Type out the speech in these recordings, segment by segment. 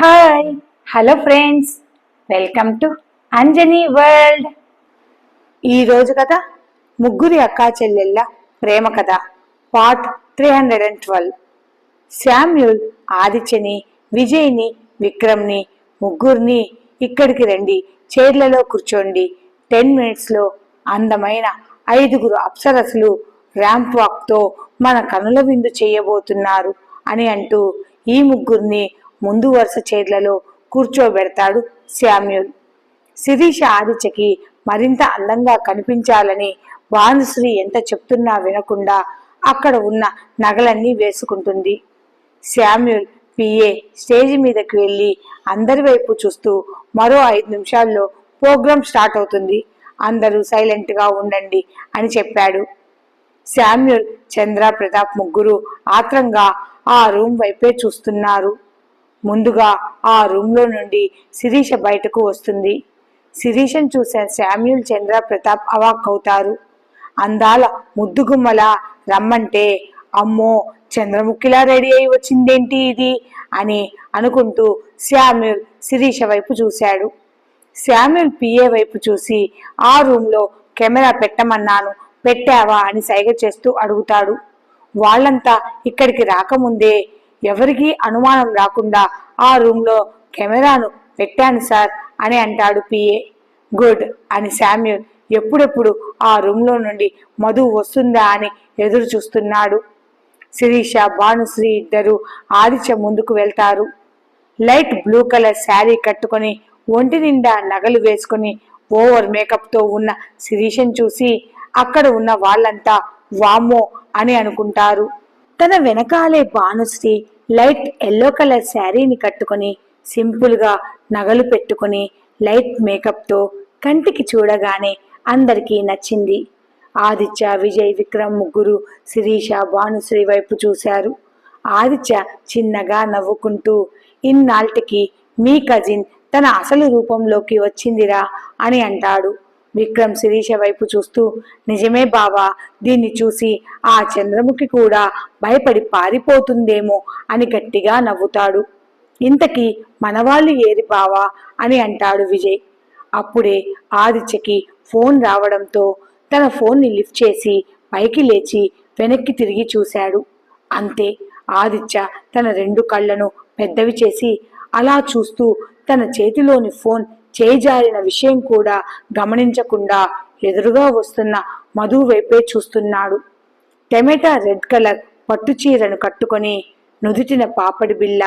Hi hello friends welcome to Anjani world. ఈరోజు కథ ముగ్గురి అక్కా చెల్లెళ్ళ ప్రేమ కథ part three hundred and twelve Samuel ఆదిత్యని విజయ్ని విక్రమ్ని ముగ్గురిని ఇక్కడికి రండి చైర్లలో కూర్చోండి. టెన్ మినిట్స్లో అందమైన ఐదుగురు అప్సరసులు ర్యాంప్ వాక్తో మన కనుల విందు చేయబోతున్నారు అని అంటూ ఈ ముగ్గురిని ముందు వరుస చైర్లలో కూర్చోబెడతాడు శామ్యూల్. శిరీష ఆదిత్యకి మరింత అందంగా కనిపించాలని భానుశ్రీ ఎంత చెప్తున్నా వినకుండా అక్కడ ఉన్న నగలన్నీ వేసుకుంటుంది. శామ్యూల్ పిఏ స్టేజ్ మీదకి వెళ్ళి అందరి వైపు చూస్తూ మరో ఐదు నిమిషాల్లో ప్రోగ్రాం స్టార్ట్ అవుతుంది. అందరూ సైలెంట్గా ఉండండి అని చెప్పాడు. శామ్యూల్ చంద్ర ప్రతాప్ ముగ్గురు ఆత్రంగా ఆ రూమ్ వైపే చూస్తున్నారు. ముందుగా ఆ రూమ్లో నుండి శిరీష బయటకు వస్తుంది. శిరీషను చూసిన శామ్యూల్ చంద్ర ప్రతాప్ అవాక్ అవుతారు. అందాల ముద్దుగుమ్మల రమ్మంటే అమ్మో చంద్రముఖిలా రెడీ అయి వచ్చిందేంటి ఇది? అని అనుకుంటూ శామ్యుల్ శిరీష వైపు చూశాడు. శామ్యుల్ పిఏ వైపు చూసి ఆ రూమ్లో కెమెరా పెట్టమన్నాను. పెట్టావా? అని సైగ చేస్తూ అడుగుతాడు. వాళ్ళంతా ఇక్కడికి రాకముందే ఎవరికీ అనుమానం రాకుండా ఆ రూమ్లో కెమెరాను పెట్టాను సార్ అని అంటాడు పిఏ గుడ్ అని శామ్యూల్ ఎప్పుడెప్పుడు ఆ రూమ్లో నుండి మధు వస్తుందా అని ఎదురు చూస్తున్నాడు. శిరీష భానుశ్రీ ఇద్దరు ఆదిత్య ముందుకు వెళ్తారు. లైట్ బ్లూ కలర్ శారీ కట్టుకొని ఒంటి నిండా నగలు వేసుకొని ఓవర్ మేకప్తో ఉన్న శిరీషను చూసి అక్కడ ఉన్న వాళ్ళంతా వామ్మో అని అనుకుంటారు. తన వెనకాలే భానుశ్రీ లైట్ ఎల్లో కలర్ శారీని కట్టుకొని సింపుల్గా నగలు పెట్టుకొని లైట్ మేకప్తో కంటికి చూడగానే అందరికీ నచ్చింది. ఆదిత్య విజయ్ విక్రమ్ ముగ్గురు శిరీష భానుశ్రీ వైపు చూశారు. ఆదిత్య చిన్నగా నవ్వుకుంటూ ఇన్నాళ్ళకి మీ కజిన్ తన అసలు రూపంలోకి వచ్చిందిరా అని అంటాడు. విక్రమ్ శిరీష వైపు చూస్తూ నిజమే బావా దీన్ని చూసి ఆ చంద్రముఖి కూడా భయపడి పారిపోతుందేమో అని గట్టిగా నవ్వుతాడు. ఇంతకీ మనవాళ్ళు ఏరి బావా? అని అంటాడు విజయ్. అప్పుడే ఆదిత్యకి ఫోన్ రావడంతో తన ఫోన్ని లిఫ్ట్ చేసి పైకి లేచి వెనక్కి తిరిగి చూశాడు. అంతే ఆదిత్య తన రెండు కళ్ళను పెద్దవి చేసి అలా చూస్తూ తన చేతిలోని ఫోన్ చేజారిన విషయం కూడా గమనించకుండా ఎదురుగా వస్తున్న మధు వైపే చూస్తున్నాడు. టెమెటా రెడ్ కలర్ పట్టు చీరను కట్టుకొని నుదుటిన పాపడి బిల్ల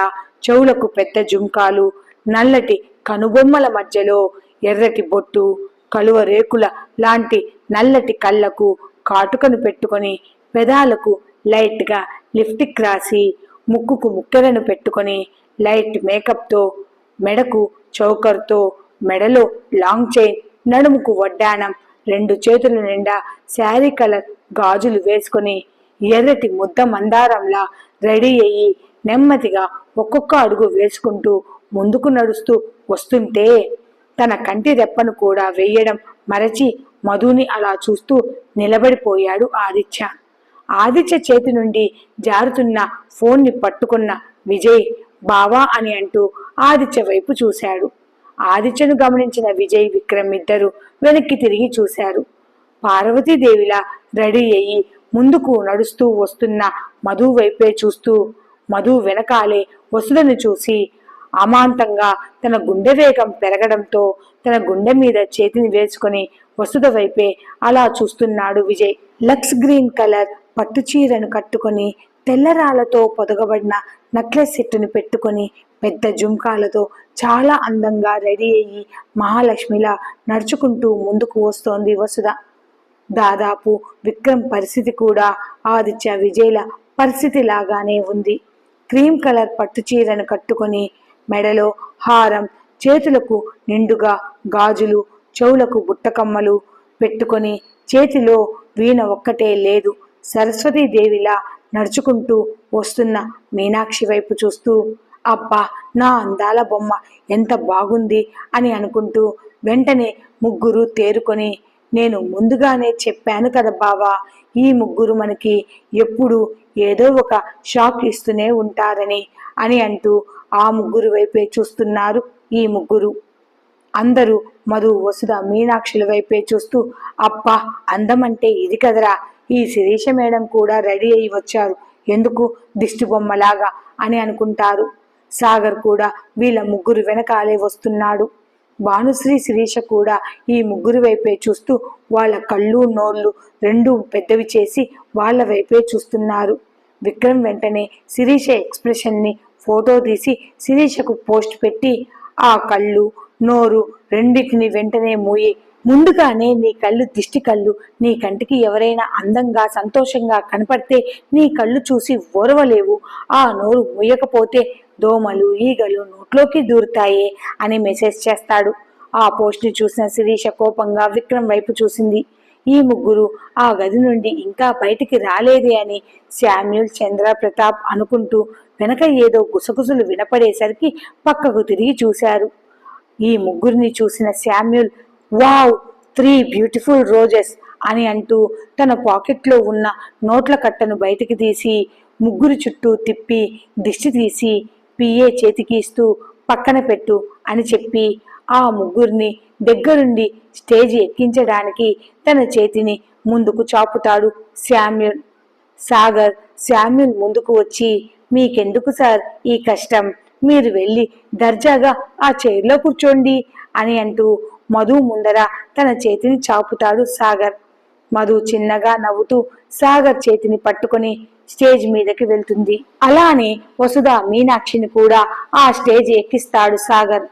చెవులకు పెద్ద జుంకాలు నల్లటి కనుబొమ్మల మధ్యలో ఎర్రటి బొట్టు కలువ రేకుల లాంటి నల్లటి కళ్ళకు కాటుకను పెట్టుకొని పెదాలకు లైట్గా లిప్టిక్ రాసి ముక్కుకు ముక్కెలను పెట్టుకొని లైట్ మేకప్తో మెడకు చౌకర్తో మెడలో లాంగ్ చైన్ నడుముకు వడ్డానం రెండు చేతుల నిండా శారీ కలర్ గాజులు వేసుకొని ఎర్రటి ముద్ద మందారంలా రెడీ అయ్యి నెమ్మదిగా ఒక్కొక్క అడుగు వేసుకుంటూ ముందుకు నడుస్తూ వస్తుంటే తన కంటి రెప్పను కూడా వేయడం మరచి మధుని అలా చూస్తూ నిలబడిపోయాడు ఆదిత్య. ఆదిత్య చేతి నుండి జారుతున్న ఫోన్ని పట్టుకున్న విజయ్ బావా అని అంటూ ఆదిత్య వైపు చూశాడు. ఆదిత్యను గమనించిన విజయ్ విక్రమ్ ఇద్దరు వెనక్కి తిరిగి చూశారు. పార్వతీదేవిలా రెడీ అయ్యి ముందుకు నడుస్తూ వస్తున్న మధు వైపే చూస్తూ మధు వెనకాలే వసులను చూసి అమాంతంగా తన గుండె వేగం పెరగడంతో తన గుండె మీద చేతిని వేసుకొని వసుధ వైపే అలా చూస్తున్నాడు విజయ్. లక్స్ గ్రీన్ కలర్ పట్టు చీరను కట్టుకొని తెల్లరాళ్ళతో పొదగబడిన నెక్లెస్ సెట్టును పెట్టుకొని పెద్ద జుంకాలతో చాలా అందంగా రెడీ అయ్యి మహాలక్ష్మిలా నడుచుకుంటూ ముందుకు వస్తోంది వసుధ. దాదాపు విక్రమ్ పరిస్థితి కూడా ఆదిత్య విజయ్ల పరిస్థితి లాగానే ఉంది. క్రీమ్ కలర్ పట్టు చీరను కట్టుకొని మెడలో హారం చేతులకు నిండుగా గాజులు చెవులకు బుట్టకమ్మలు పెట్టుకొని చేతిలో వీణ ఒక్కటే లేదు. సరస్వతీదేవిలా నడుచుకుంటూ వస్తున్న మీనాక్షి వైపు చూస్తూ అబ్బా నా అందాల బొమ్మ ఎంత బాగుంది అని అనుకుంటూ వెంటనే ముగ్గురు తేరుకొని నేను ముందుగానే చెప్పాను కదా బావా ఈ ముగ్గురు మనకి ఎప్పుడు ఏదో ఒక షాక్ ఇస్తూనే ఉంటారని అని అంటూ ఆ ముగ్గురు వైపే చూస్తున్నారు ఈ ముగ్గురు. అందరూ మధు వసుధ మీనాక్షుల వైపే చూస్తూ అబ్బా అందమంటే ఇది కదరా ఈ శిరీష మేడం కూడా రెడీ అయి వచ్చారు ఎందుకు దిష్టి బొమ్మలాగా అని అనుకుంటారు. సాగర్ కూడా వీళ్ళ ముగ్గురు వెనకాలే వస్తున్నాడు. భానుశ్రీ శిరీష కూడా ఈ ముగ్గురు వైపే చూస్తూ వాళ్ళ కళ్ళు నోళ్ళు రెండు పెద్దవి చేసి వాళ్ళ వైపే చూస్తున్నారు. విక్రమ్ వెంటనే శిరీష ఎక్స్ప్రెషన్ని ఫోటో తీసి శిరీషకు పోస్ట్ పెట్టి ఆ కళ్ళు నోరు రెండింటిని వెంటనే మూయి. ముందుగానే నీ కళ్ళు దిష్టి కళ్ళు. నీ కంటికి ఎవరైనా అందంగా సంతోషంగా కనపడితే నీ కళ్ళు చూసి ఓరవలేవు. ఆ నోరు మూయకపోతే దోమలు ఈగలు నోట్లోకి దూరుతాయే అని మెసేజ్ చేస్తాడు. ఆ పోస్ట్ని చూసిన శిరీష కోపంగా విక్రమ్ వైపు చూసింది. ఈ ముగ్గురు ఆ గది నుండి ఇంకా బయటికి రాలేదే అని శామ్యూల్ చంద్ర ప్రతాప్ అనుకుంటూ వెనక ఏదో గుసగుసలు వినపడేసరికి పక్కకు తిరిగి చూశారు. ఈ ముగ్గురిని చూసిన Samuel wow three beautiful roses అని అంటూ తన పాకెట్లో ఉన్న నోట్ల కట్టను బయటికి తీసి ముగ్గురు చుట్టూ తిప్పి దిష్టి తీసి పిఏ చేతికి ఇస్తూ పక్కన పెట్టు అని చెప్పి ఆ ముగ్గురిని దగ్గరుండి స్టేజ్ ఎక్కించడానికి తన చేతిని ముందుకు చాపుతాడు శామ్యూల్ సాగర్ శామ్యుల్ ముందుకు వచ్చి మీకెందుకు సార్ ఈ కష్టం? మీరు వెళ్ళి దర్జాగా ఆ చైర్లో కూర్చోండి అని అంటూ మధు ముందర తన చేతిని చాపుతాడు సాగర్. మధు చిన్నగా నవ్వుతూ సాగర్ చేతిని పట్టుకొని స్టేజ్ మీదకి వెళ్తుంది. అలానే వసుధ మీనాక్షిని కూడా ఆ స్టేజ్ ఎక్కిస్తాడు సాగర్.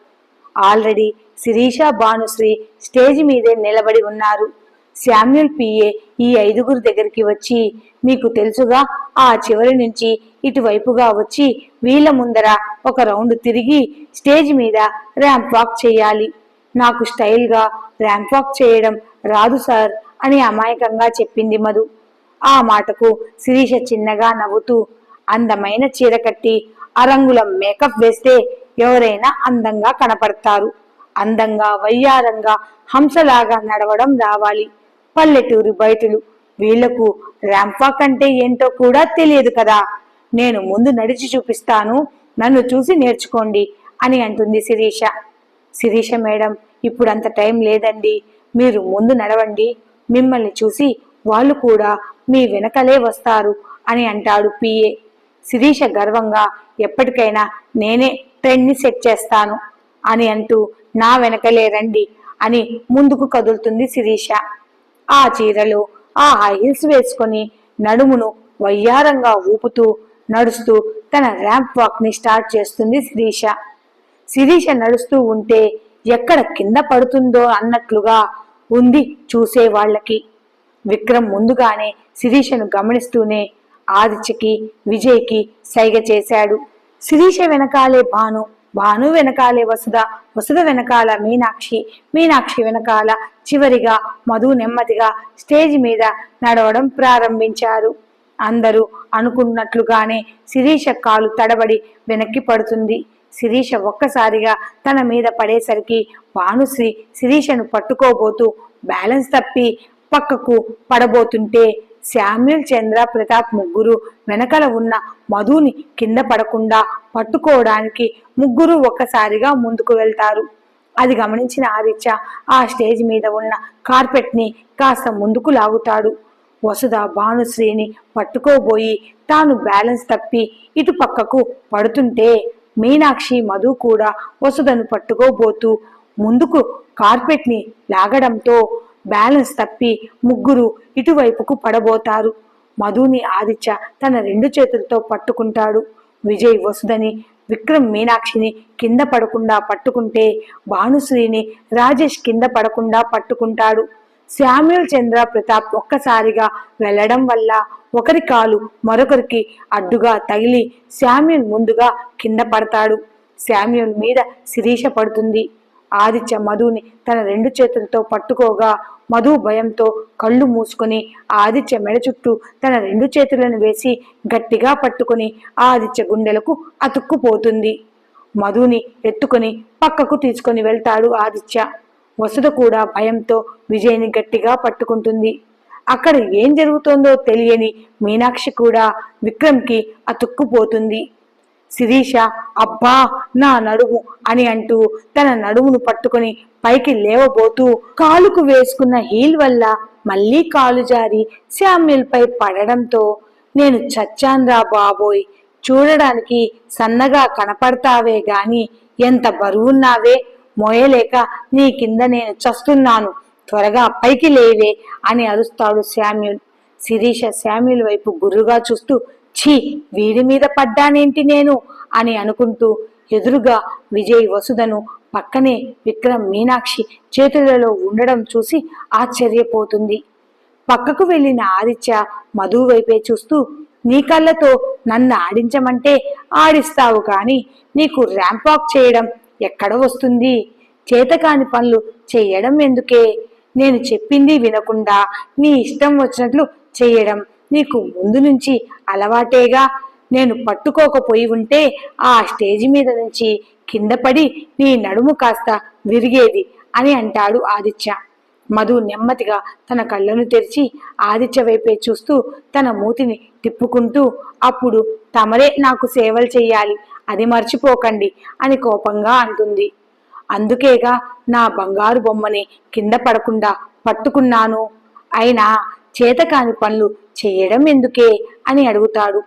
ఆల్రెడీ శిరీష భానుశ్రీ స్టేజ్ మీదే నిలబడి ఉన్నారు. శామ్యుల్ పిఏ ఈ ఐదుగురు దగ్గరికి వచ్చి మీకు తెలుసుగా ఆ చివరి నుంచి ఇటువైపుగా వచ్చి వీళ్ళ ముందర ఒక రౌండ్ తిరిగి స్టేజ్ మీద ర్యాంప్ వాక్ చేయాలి. నాకు స్టైల్గా ర్యాంప్ వాక్ చేయడం రాదు సార్ అని అమాయకంగా చెప్పింది మధు. ఆ మాటకు శిరీష చిన్నగా నవ్వుతూ అందమైన చీర కట్టి అరంగుల మేకప్ వేస్తే ఎవరైనా అందంగా కనపడతారు. అందంగా వయ్యారంగా హంసలాగా నడవడం రావాలి. పల్లెటూరి బయటలు వీళ్ళకు ర్యాంపాక్ అంటే ఏంటో కూడా తెలియదు కదా. నేను ముందు నడిచి చూపిస్తాను నన్ను చూసి నేర్చుకోండి అని అంటుంది శిరీష. శిరీష మేడం ఇప్పుడు అంత టైం లేదండి. మీరు ముందు నడవండి. మిమ్మల్ని చూసి వాళ్ళు కూడా మీ వెనకలే వస్తారు అని అంటాడు పిఏ శిరీష గర్వంగా ఎప్పటికైనా నేనే ట్రెండ్ని సెట్ చేస్తాను అని అంటూ నా వెనకలే రండి అని ముందుకు కదులుతుంది శిరీష. ఆ చీరలు ఆ హై హీల్స్ వేసుకొని నడుమును వయ్యారంగా ఊపుతూ నడుస్తూ తన ర్యాంప్ వాక్ని స్టార్ట్ చేస్తుంది శిరీష. శిరీష నడుస్తూ ఉంటే ఎక్కడ కింద పడుతుందో అన్నట్లుగా ఉంది చూసే వాళ్ళకి విక్రమ్ ముందుగానే శిరీషను గమనిస్తూనే ఆదిత్యకి విజయ్కి సైగ చేశాడు. శిరీష వెనకాలే భాను భాను వెనకాలే వసుధ వసుధ వెనకాల మీనాక్షి మీనాక్షి వెనకాల చివరిగా మధు నెమ్మదిగా స్టేజ్ మీద నడవడం ప్రారంభించారు. అందరూ అనుకున్నట్లుగానే శిరీష కాలు తడబడి వెనక్కి పడుతుంది. శిరీష ఒక్కసారిగా తన మీద పడేసరికి భానుశ్రీ శిరీషను పట్టుకోబోతూ బ్యాలెన్స్ తప్పి పక్కకు పడబోతుంటే శామ్యుల్ చంద్ర ప్రతాప్ ముగ్గురు వెనకల ఉన్న మధుని కింద పడకుండా పట్టుకోవడానికి ముగ్గురు ఒక్కసారిగా ముందుకు వెళ్తారు. అది గమనించిన ఆదిత్య ఆ స్టేజ్ మీద ఉన్న కార్పెట్ని కాస్త ముందుకు లాగుతాడు. వసుధ భానుశ్రీని పట్టుకోబోయి తాను బ్యాలెన్స్ తప్పి ఇటు పక్కకు పడుతుంటే మీనాక్షి మధు కూడా వసుధను పట్టుకోబోతూ ముందుకు కార్పెట్ని లాగడంతో బ్యాలెన్స్ తప్పి ముగ్గురు ఇటువైపుకు పడబోతారు. మధుని ఆదిత్య తన రెండు చేతులతో పట్టుకుంటాడు. విజయ్ వసుదని విక్రమ్ మీనాక్షిని కింద పడకుండా పట్టుకుంటే భానుశ్రీని రాజేష్ కింద పడకుండా పట్టుకుంటాడు. శామ్యుల్ చంద్ర ప్రతాప్ ఒక్కసారిగా వెళ్ళడం వల్ల ఒకరి కాలు మరొకరికి అడ్డుగా తగిలి శామ్యుల్ ముందుగా కింద పడతాడు. శామ్యుల్ మీద శిరీష పడుతుంది. ఆదిత్య మధుని తన రెండు చేతులతో పట్టుకోగా మధు భయంతో కళ్ళు మూసుకొని ఆదిత్య మెడ చుట్టూ తన రెండు చేతులను వేసి గట్టిగా పట్టుకొని ఆదిత్య గుండెలకు అతుక్కుపోతుంది. మధుని ఎత్తుకొని పక్కకు తీసుకొని వెళ్తాడు ఆదిత్య. వసుధ కూడా భయంతో విజయ్ని గట్టిగా పట్టుకుంటుంది. అక్కడ ఏం జరుగుతోందో తెలియని మీనాక్షి కూడా విక్రమ్కి అతుక్కుపోతుంది. శిరీష అబ్బా నా నడుము అని అంటూ తన నడుమును పట్టుకొని పైకి లేవబోతూ కాలుకు వేసుకున్న హీల్ వల్ల మళ్ళీ కాలు జారి శామ్యుల్ పై పడడంతో నేను చచ్చాన్రా బాబోయ్ చూడడానికి సన్నగా కనపడతావే గాని ఎంత బరువున్నావే మోయలేక నీ కింద నేను చస్తున్నాను త్వరగా పైకి లేవే అని అరుస్తాడు శామ్యుల్ శిరీష శామ్యుల్ వైపు గుర్రుగా చూస్తూ ఛీ వీడి మీద పడ్డానేంటి నేను? అని అనుకుంటూ ఎదురుగా విజయ్ వసుధను పక్కనే విక్రమ్ మీనాక్షి చేతులలో ఉండడం చూసి ఆశ్చర్యపోతుంది. పక్కకు వెళ్ళిన ఆదిత్య మధు వైపే చూస్తూ నీ కళ్ళతో నన్ను ఆడించమంటే ఆడిస్తావు కాని నీకు ర్యాంప్ వాక్ చేయడం ఎక్కడ వస్తుంది? చేతకాని పనులు చేయడం ఎందుకే? నేను చెప్పింది వినకుండా నీ ఇష్టం వచ్చినట్లు చేయడం నీకు ముందు నుంచి అలవాటేగా నేను పట్టుకోకపోయి ఉంటే ఆ స్టేజి మీద నుంచి కింద పడి నీ నడుము కాస్త విరిగేది అని అంటాడు ఆదిత్య. మధు నెమ్మదిగా తన కళ్ళను తెరిచి ఆదిత్య వైపే చూస్తూ తన మూతిని తిప్పుకుంటూ అప్పుడు తమరే నాకు సేవలు చెయ్యాలి అది మర్చిపోకండి అని కోపంగా అంటుంది. అందుకేగా నా బంగారు బొమ్మని కింద పడకుండా పట్టుకున్నాను. అయినా చేతకాని పనులు చేయడం ఎందుకే అని అడుగుతాడు.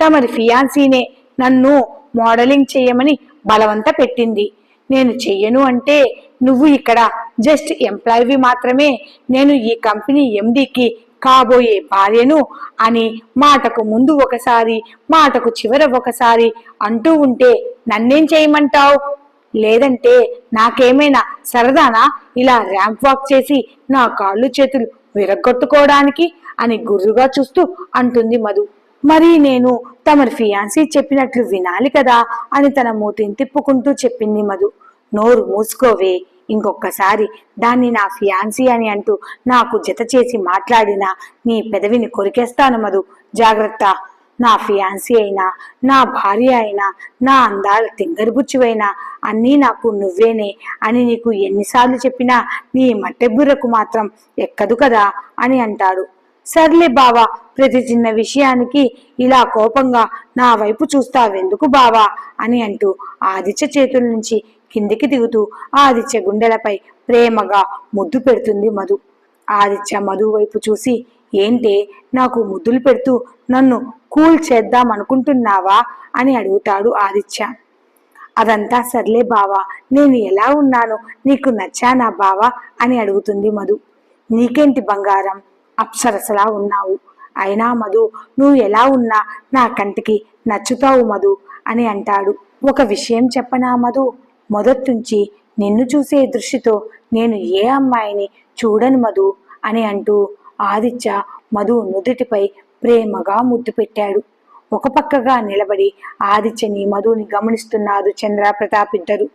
తమరి ఫియాన్సీనే నన్ను మోడలింగ్ చేయమని బలవంత పెట్టింది. నేను చెయ్యను అంటే నువ్వు ఇక్కడ జస్ట్ ఎంప్లాయీవి మాత్రమే నేను ఈ కంపెనీ ఎండికి కాబోయే భార్యను అని మాటకు ముందు ఒకసారి మాటకు చివర ఒకసారి అంటూ ఉంటే నన్నేం చేయమంటావు? లేదంటే నాకేమైనా సరదానా? ఇలా ర్యాంప్ వాక్ చేసి నా కాళ్ళు చేతులు విరగొట్టుకోవడానికి అని గుర్రుగా చూస్తూ అంటుంది మధు. మరి నేను తమరి ఫియాన్సీ చెప్పినట్లు వినాలి కదా అని తన మూతిని తిప్పుకుంటూ చెప్పింది మధు. నోరు మూసుకోవే ఇంకొకసారి దాన్ని నా ఫియాన్సీ అని అంటూ నాకు జత చేసి మాట్లాడినా నీ పెదవిని కొరికేస్తాను మధు. జాగ్రత్త. నా ఫియాన్సీ అయినా నా భార్య అయినా నా అందాల తింగరబుచ్చువైనా అన్నీ నాకు నువ్వేనే అని నీకు ఎన్నిసార్లు చెప్పినా నీ మట్టెబుర్రకు మాత్రం ఎక్కదు కదా అని అంటాడు. సర్లే బావా ప్రతి చిన్న విషయానికి ఇలా కోపంగా నా వైపు చూస్తావెందుకు బావా అని అంటూ ఆదిత్య చేతుల నుంచి కిందికి దిగుతూ ఆదిత్య గుండెలపై ప్రేమగా ముద్దు పెడుతుంది మధు. ఆదిత్య మధు వైపు చూసి ఏంటే నాకు ముద్దులు పెడుతూ నన్ను కూల్ చేద్దాం అనుకుంటున్నావా అని అడుగుతాడు ఆదిత్య. అదంతా సర్లే బావా నేను ఎలా ఉన్నాను నీకు నచ్చానా బావా అని అడుగుతుంది మధు. నీకేంటి బంగారం? అప్సరసలా ఉన్నావు. అయినా మధు నువ్వు ఎలా ఉన్నా నా కంటికి నచ్చుతావు మధు అని అంటాడు. ఒక విషయం చెప్పనా మధు? మొదట్నుంచి నిన్ను చూసే దృష్టితో నేను ఏ అమ్మాయిని చూడను మధు అని అంటూ ఆదిత్య మధు నుదుటిపై ప్రేమగా ముద్దు పెట్టాడు. ఒక పక్కగా నిలబడి ఆదిత్యని మధుని గమనిస్తున్నారు చంద్ర ప్రతాప్ ఇద్దరు.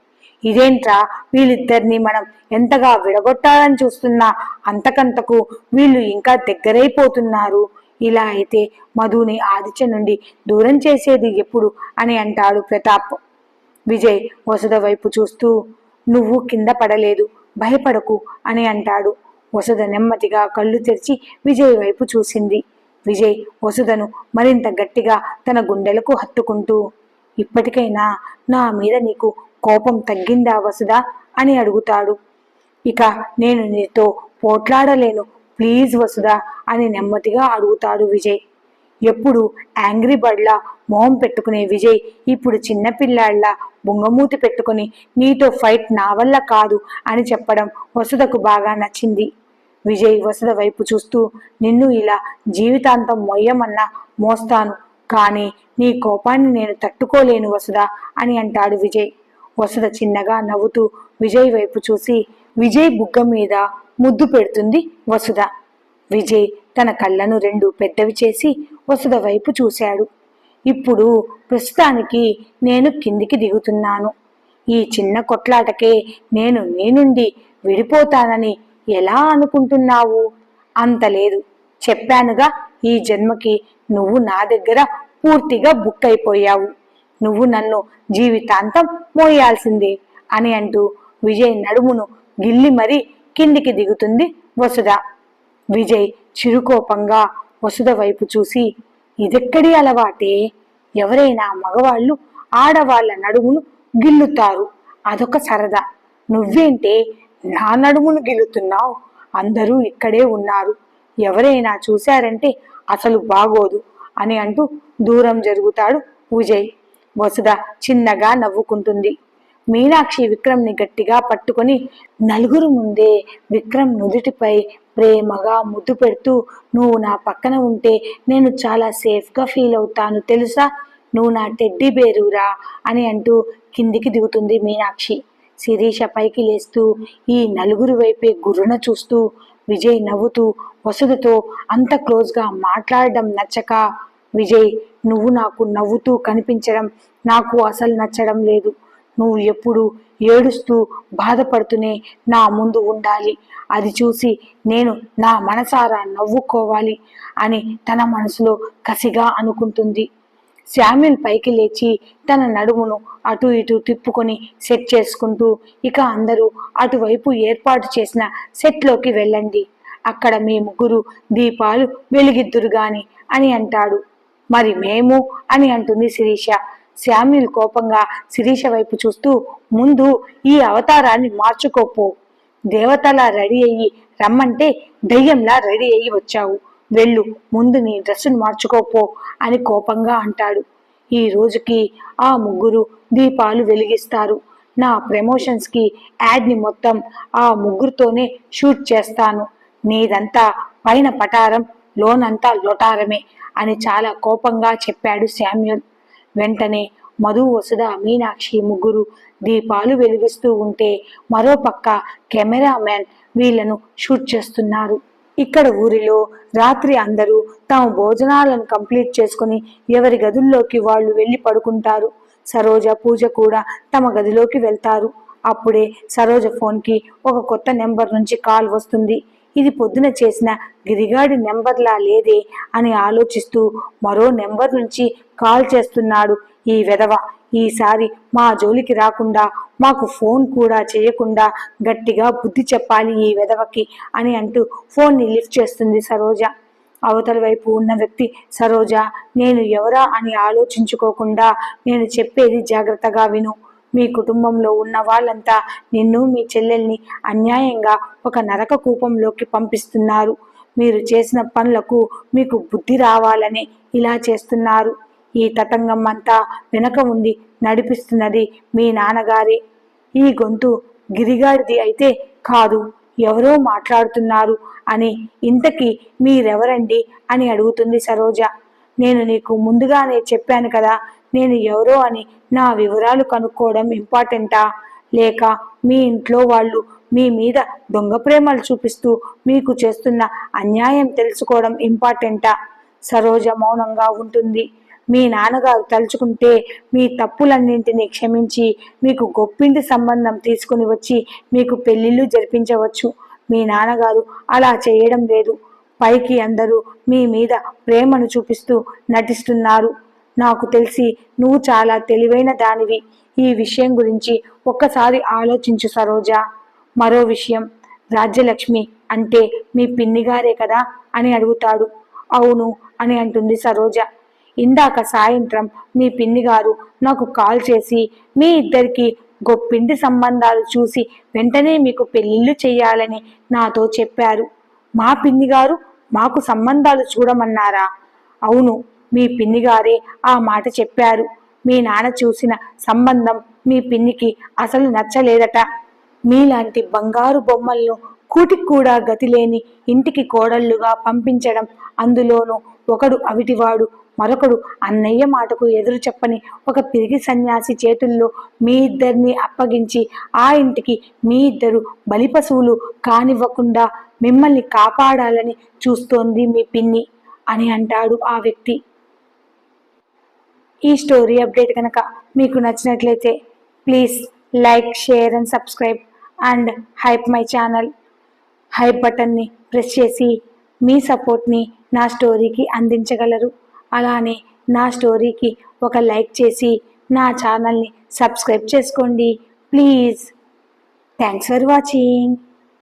ఇదేంట్రా? వీళ్ళిద్దరిని మనం ఎంతగా విడగొట్టాలని చూస్తున్నా అంతకంతకు వీళ్ళు ఇంకా దగ్గరైపోతున్నారు. ఇలా అయితే మధుని ఆదిత్య నుండి దూరం చేసేది ఎప్పుడు అని అంటాడు ప్రతాప్. విజయ్ వసుధ వైపు చూస్తూ నువ్వు కింద పడలేదు భయపడకు అని అంటాడు. వసుధ నెమ్మదిగా కళ్ళు తెరిచి విజయ్ వైపు చూసింది. విజయ్ వసుధను మరింత గట్టిగా తన గుండెలకు హత్తుకుంటూ ఇప్పటికైనా నా మీద నీకు కోపం తగ్గిందా వసుధ? అని అడుగుతాడు. ఇక నేను నీతో పోట్లాడలేను ప్లీజ్ వసుధ అని నెమ్మదిగా అడుగుతాడు విజయ్. ఎప్పుడు యాంగ్రీ బర్డ్లా మొహం పెట్టుకునే విజయ్ ఇప్పుడు చిన్నపిల్లాళ్ళ బుంగమూతి పెట్టుకుని నీతో ఫైట్ నా వల్ల కాదు అని చెప్పడం వసుధకు బాగా నచ్చింది. విజయ్ వసుధ వైపు చూస్తూ నిన్ను ఇలా జీవితాంతం మొయ్యమన్నా మోస్తాను కానీ నీ కోపాన్ని నేను తట్టుకోలేను వసుధ అని అంటాడు విజయ్. వసుధ చిన్నగా నవ్వుతూ విజయ్ వైపు చూసి విజయ్ బుగ్గ మీద ముద్దు పెడుతుంది వసుధ. విజయ్ తన కళ్ళను రెండు పెద్దవి చేసి వసుధ వైపు చూశాడు. ఇప్పుడు ప్రస్తుతానికి నేను కిందికి దిగుతున్నాను. ఈ చిన్న కొట్లాటకే నేను నీ నుండి విడిపోతానని ఎలా అనుకుంటున్నావు? అంత లేదు. చెప్పానుగా ఈ జన్మకి నువ్వు నా దగ్గర పూర్తిగా బుక్ అయిపోయావు. నువ్వు నన్ను జీవితాంతం మోయాల్సిందే అని అంటూ విజయ్ నడుమును గిల్లి మరీ కిందికి దిగుతుంది వసుధ. విజయ్ చిరుకోపంగా వసుధ వైపు చూసి ఇదెక్కడి అలవాటే? ఎవరైనా మగవాళ్ళు ఆడవాళ్ళ నడుమును గిల్లుతారు. అదొక సరదా. నువ్వేంటే నా నడుమును గిలుతున్నావు. అందరూ ఇక్కడే ఉన్నారు. ఎవరైనా చూశారంటే అసలు బాగోదు అని అంటూ దూరం జరుగుతాడు విజయ్ వసుధ చిన్నగా నవ్వుకుంటుంది. మీనాక్షి విక్రమ్ని గట్టిగా పట్టుకొని నలుగురు ముందే విక్రమ్ నుదుటిపై ప్రేమగా ముద్దు పెడుతూ నువ్వు నా పక్కన ఉంటే నేను చాలా సేఫ్గా ఫీల్ అవుతాను తెలుసా? నువ్వు నా టెడ్డీ బేరురా? అని అంటూ కిందికి దిగుతుంది మీనాక్షి. శిరీష పైకి లేస్తూ ఈ నలుగురు వైపే గుర్రున చూస్తూ విజయ్ నవ్వుతూ వసుదతో అంత క్లోజ్గా మాట్లాడడం నచ్చక విజయ్ నువ్వు నాకు నవ్వుతూ కనిపించడం నాకు అసలు నచ్చడం లేదు. నువ్వు ఎప్పుడు ఏడుస్తూ బాధపడుతూనే నా ముందు ఉండాలి. అది చూసి నేను నా మనసారా నవ్వుకోవాలి అని తన మనసులో కసిగా అనుకుంటుంది. శామ్యుల్ పైకి లేచి తన నడుమును అటు ఇటు తిప్పుకొని సెట్ చేసుకుంటూ ఇక అందరూ అటువైపు ఏర్పాటు చేసిన సెట్లోకి వెళ్ళండి. అక్కడ మీ ముగ్గురు దీపాలు వెలిగిద్దురు గాని అని అంటాడు. మరి మేము? అని అంటుంది శిరీష. శామ్యుల్ కోపంగా శిరీష వైపు చూస్తూ ముందు ఈ అవతారాన్ని మార్చుకోపో. దేవతలా రెడీ అయ్యి రమ్మంటే దయ్యంలా రెడీ అయ్యి వచ్చావు. వెళ్ళు ముందు నీ డ్రెస్సును మార్చుకోపో అని కోపంగా అంటాడు. ఈ రోజుకి ఆ ముగ్గురు దీపాలు వెలిగిస్తారు. నా ప్రమోషన్స్కి యాడ్ని మొత్తం ఆ ముగ్గురుతోనే షూట్ చేస్తాను. నీదంతా పైన పటారం లోనంతా లొటారమే అని చాలా కోపంగా చెప్పాడు శామ్యుల్. వెంటనే మధు వసుధ మీనాక్షి ముగ్గురు దీపాలు వెలిగిస్తూ ఉంటే మరోపక్క కెమెరామ్యాన్ వీళ్ళను షూట్ చేస్తున్నారు. ఇక్కడ ఊరిలో రాత్రి అందరూ తమ భోజనాలను కంప్లీట్ చేసుకుని ఎవరి గదుల్లోకి వాళ్ళు వెళ్ళి పడుకుంటారు. సరోజ పూజ కూడా తమ గదిలోకి వెళ్తారు. అప్పుడే సరోజ ఫోన్కి ఒక కొత్త నెంబర్ నుంచి కాల్ వస్తుంది. ఇది పొద్దున చేసిన గిరిగాడి నెంబర్లా లేదే అని ఆలోచిస్తూ మరో నెంబర్ నుంచి కాల్ చేస్తున్నాడు ఈ వెధవ. ఈసారి మా జోలికి రాకుండా మాకు ఫోన్ కూడా చేయకుండా గట్టిగా బుద్ధి చెప్పాలి ఈ వెధవకి అని అంటూ ఫోన్ని లిఫ్ట్ చేస్తుంది సరోజ. అవతల వైపు ఉన్న వ్యక్తి సరోజ నేను ఎవరా అని ఆలోచించుకోకుండా నేను చెప్పేది జాగ్రత్తగా విను. మీ కుటుంబంలో ఉన్న వాళ్ళంతా నిన్ను మీ చెల్లెల్ని అన్యాయంగా ఒక నరక కూపంలోకి పంపిస్తున్నారు. మీరు చేసిన పనులకు మీకు బుద్ధి రావాలని ఇలా చేస్తున్నారు. ఈ తతంగం అంతా వెనక ఉంది నడిపిస్తున్నది మీ నాన్నగారి. ఈ గొంతు గిరిగాడిది అయితే కాదు. ఎవరో మాట్లాడుతున్నారు అని ఇంతకీ మీరెవరండి అని అడుగుతుంది సరోజ. నేను నీకు ముందుగానే చెప్పాను కదా నేను ఎవరో అని నా వివరాలు కనుక్కోవడం ఇంపార్టెంటా? లేక మీ ఇంట్లో వాళ్ళు మీ మీద దొంగ ప్రేమలు చూపిస్తూ మీకు చేస్తున్న అన్యాయం తెలుసుకోవడం ఇంపార్టెంటా? సరోజ మౌనంగా ఉంటుంది. మీ నాన్నగారు తలుచుకుంటే మీ తప్పులన్నింటినీ క్షమించి మీకు గొప్పింటి సంబంధం తీసుకుని వచ్చి మీకు పెళ్ళిళ్ళు జరిపించవచ్చు. మీ నాన్నగారు అలా చేయడం లేదు. పైకి అందరూ మీ మీద ప్రేమను చూపిస్తూ నటిస్తున్నారు. నాకు తెలిసి నువ్వు చాలా తెలివైన దానివి. ఈ విషయం గురించి ఒక్కసారి ఆలోచించు సరోజా. మరో విషయం రాజ్యలక్ష్మి అంటే మీ పిన్నిగారే కదా అని అడుగుతాడు. అవును అని అంటుంది సరోజ. ఇందాక సాయంత్రం మీ పిన్ని గారు నాకు కాల్ చేసి మీ ఇద్దరికి గొప్పింటి సంబంధాలు చూసి వెంటనే మీకు పెళ్ళిళ్ళు చేయాలని నాతో చెప్పారు. మా పిన్ని గారు మాకు సంబంధాలు చూడమన్నారా? అవును మీ పిన్ని గారే ఆ మాట చెప్పారు. మీ నాన్న చూసిన సంబంధం మీ పిన్నికి అసలు నచ్చలేదట. మీలాంటి బంగారు బొమ్మలను కూటికి కూడా గతి లేని ఇంటికి కోడళ్ళుగా పంపించడం అందులోనూ ఒకడు అవిటివాడు మరొకడు అన్నయ్య మాటకు ఎదురు చెప్పని ఒక పిరిగి సన్యాసి చేతుల్లో మీ ఇద్దరిని అప్పగించి ఆ ఇంటికి మీ ఇద్దరు బలిపశువులు కానివ్వకుండా మిమ్మల్ని కాపాడాలని చూస్తోంది మీ పిన్ని అని అంటాడు ఆ వ్యక్తి. ఈ స్టోరీ అప్డేట్ కనుక మీకు నచ్చినట్లయితే please like share and subscribe and hype my channel. Hype బటన్ని ప్రెస్ చేసి మీ సపోర్ట్ని నా స్టోరీకి అందించగలరు. అలానే నా స్టోరీకి ఒక లైక్ చేసి నా ఛానల్ని సబ్స్క్రైబ్ చేసుకోండి. ప్లీజ్. Thanks for watching.